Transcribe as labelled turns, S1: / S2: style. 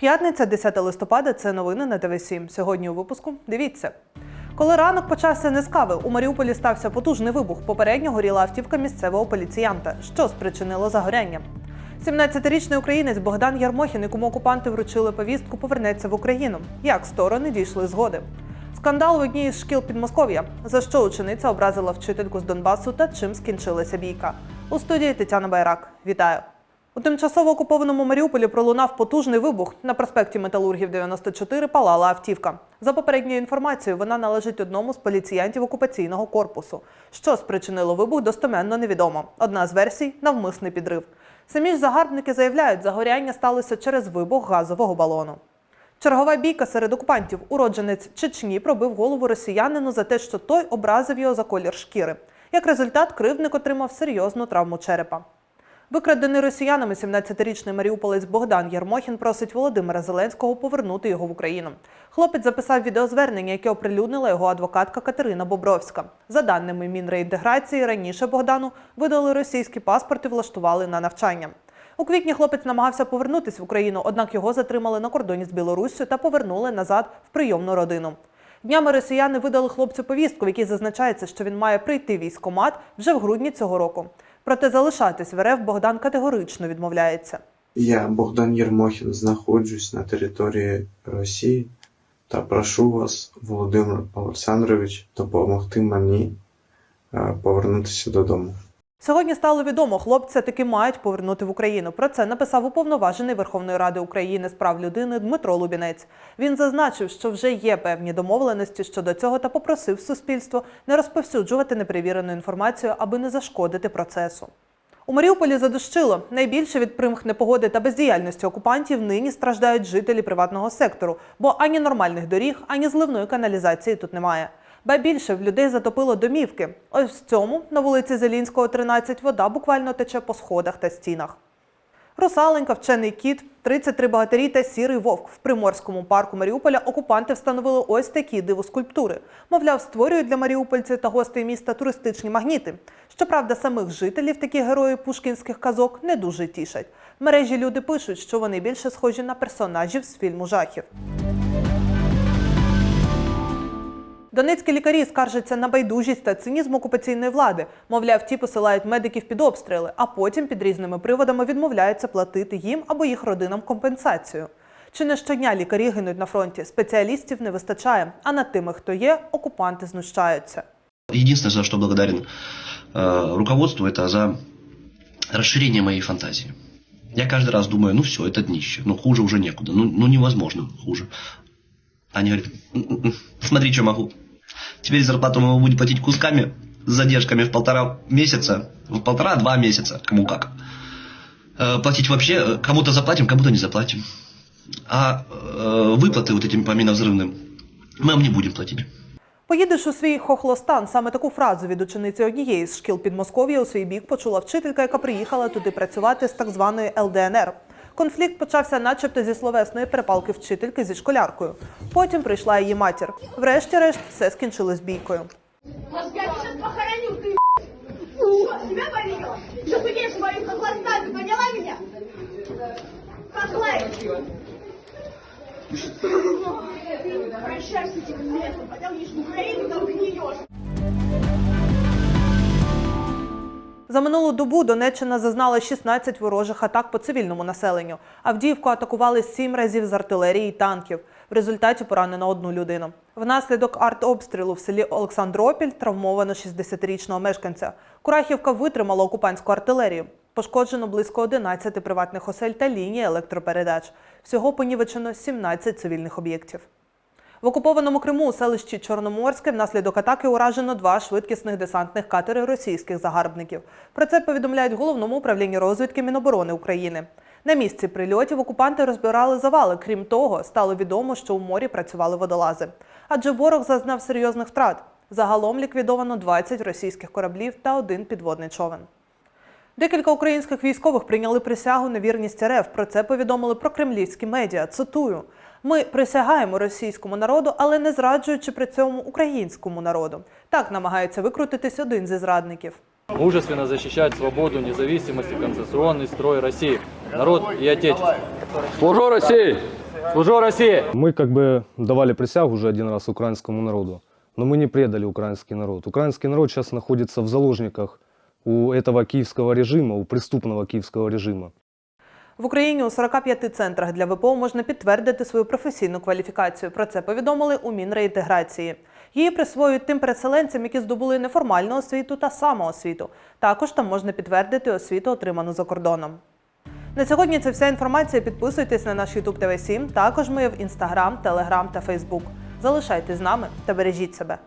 S1: П'ятниця, 10 листопада. Це новини на ТВ 7 Сьогодні у випуску. Дивіться. Коли ранок почався не з кави, у Маріуполі стався потужний вибух. Попередньо горіла автівка місцевого поліціянта, що спричинило загоряння. 17-річний українець Богдан Ярмохін, якому окупанти вручили повістку, повернеться в Україну. Як сторони дійшли згоди? Скандал в одній із шкіл Підмосков'я. За що учениця образила вчительку з Донбасу та чим скінчилася бійка? У студії Тетяна Байрак. Вітаю! У тимчасово окупованому Маріуполі пролунав потужний вибух. На проспекті Металургів 94 палала автівка. За попередньою інформацією, вона належить одному з поліціянтів окупаційного корпусу. Що спричинило вибух, достеменно невідомо. Одна з версій навмисний підрив. Самі ж загарбники заявляють, загоряння сталося через вибух газового балону. Чергова бійка серед окупантів. Уродженець Чечні пробив голову росіянину за те, що той образив його за колір шкіри. Як результат, кривдник отримав серйозну травму черепа. Викрадений росіянами 17-річний маріуполець Богдан Єрмохін просить Володимира Зеленського повернути його в Україну. Хлопець записав відеозвернення, яке оприлюднила його адвокатка Катерина Бобровська. За даними Мінреінтеграції, раніше Богдану видали російський паспорт і влаштували на навчання. У квітні хлопець намагався повернутися в Україну, однак його затримали на кордоні з Білоруссю та повернули назад в прийомну родину. Днями росіяни видали хлопцю повістку, в якій зазначається, що він має прийти в військкомат вже в грудні цього року. Проте залишатись в РФ Богдан категорично відмовляється.
S2: Я, Богдан Єрмохін, знаходжусь на території Росії та прошу вас, Володимир Олександрович, допомогти мені е, повернутися додому.
S1: Сьогодні стало відомо, хлопця таки мають повернути в Україну. Про це написав уповноважений Верховної Ради України з прав людини Дмитро Лубінець. Він зазначив, що вже є певні домовленості щодо цього та попросив суспільство не розповсюджувати неперевірену інформацію, аби не зашкодити процесу. У Маріуполі задощило. Найбільше від примх непогоди та бездіяльності окупантів нині страждають жителі приватного сектору, бо ані нормальних доріг, ані зливної каналізації тут немає. Ба більше в людей затопило домівки. Ось в цьому на вулиці Зелінського, 13, вода буквально тече по сходах та стінах. Русаленька, вчений кіт, 33 богатирі та сірий вовк. В приморському парку Маріуполя окупанти встановили ось такі дивоскульптури. Мовляв, створюють для маріупольців та гостей міста туристичні магніти. Щоправда, самих жителів такі герої пушкінських казок не дуже тішать. В мережі люди пишуть, що вони більше схожі на персонажів з фільму жахів. Донецькі лікарі скаржаться на байдужість та цинізм окупаційної влади. Мовляв, ті посилають медиків під обстріли, а потім під різними приводами відмовляються платити їм або їх родинам компенсацію. Чи не щодня лікарі гинуть на фронті? Спеціалістів не вистачає, а над тими, хто є, окупанти знущаються.
S3: Единственное, за что благодарен э, руководству, это за расширение моей фантазии. Я каждый раз думаю, ну все, это днище, ну хуже уже некуда, ну, ну невозможно хуже. Они говорят, «М-м-м, смотри, что могу. Теперь зарплату мы будем платить кусками, с задержками в полтора месяца, в полтора-два месяца, кому как. Э, платить вообще, э, кому-то заплатим, кому-то не заплатим. А э, выплаты вот этим по миновзрывным мы вам не будем платить.
S1: Поїдеш у свій хохлостан. Саме таку фразу від учениці однієї з шкіл Підмосков'я у свій бік почула вчителька, яка приїхала туди працювати з так званої ЛДНР. Конфлікт почався, начебто, зі словесної перепалки вчительки зі школяркою. Потім прийшла її матір. Врешті-решт, все скінчилось бійкою.
S4: Может, я тебя сейчас похороню, ты Что, себя поверила? Что сидишь своим хохлостами, поняла меня? Хохлай! Ты прощаешься с этим местом, понял? Едешь в Украину,
S1: За минулу добу Донеччина зазнала 16 ворожих атак по цивільному населенню. Авдіївку атакували 7 разів з артилерії і танків. В результаті поранено одну людину. Внаслідок артобстрілу в селі Олександропіль травмовано 60-річного мешканця. Курахівка витримала окупантську артилерію. Пошкоджено близько 11 приватних осель та лінії електропередач. Всього понівечено 17 цивільних об'єктів. В окупованому Криму у селищі Чорноморське внаслідок атаки уражено два швидкісних десантних катери російських загарбників. Про це повідомляють головному управлінні розвідки Міноборони України. На місці прильотів окупанти розбирали завали. Крім того, стало відомо, що у морі працювали водолази. Адже ворог зазнав серйозних втрат. Загалом ліквідовано 20 російських кораблів та один підводний човен. Декілька українських військових прийняли присягу на вірність РФ. Про це повідомили прокремлівські медіа. Цитую: ми присягаємо російському народу, але не зраджуючи при цьому українському народу. Так намагається викрутитись один зі зрадників.
S5: мужественно защищать свободу, независимость и концессионный строй России, народ и Отечество.
S6: Служу России!
S5: Служу России!
S6: Мы как бы давали присягу уже один раз украинскому народу, но мы не предали украинский народ. Украинский народ сейчас находится в заложниках у этого киевского режима, у преступного киевского режима.
S1: В Україні у 45 центрах для ВПО можна підтвердити свою професійну кваліфікацію. Про це повідомили у Мінреінтеграції. Її присвоюють тим переселенцям, які здобули неформальну освіту та самоосвіту. Також там можна підтвердити освіту, отриману за кордоном. На сьогодні це вся інформація. Підписуйтесь на наш YouTube TV 7 Також ми в Instagram, Telegram та Facebook. Залишайтесь з нами та бережіть себе.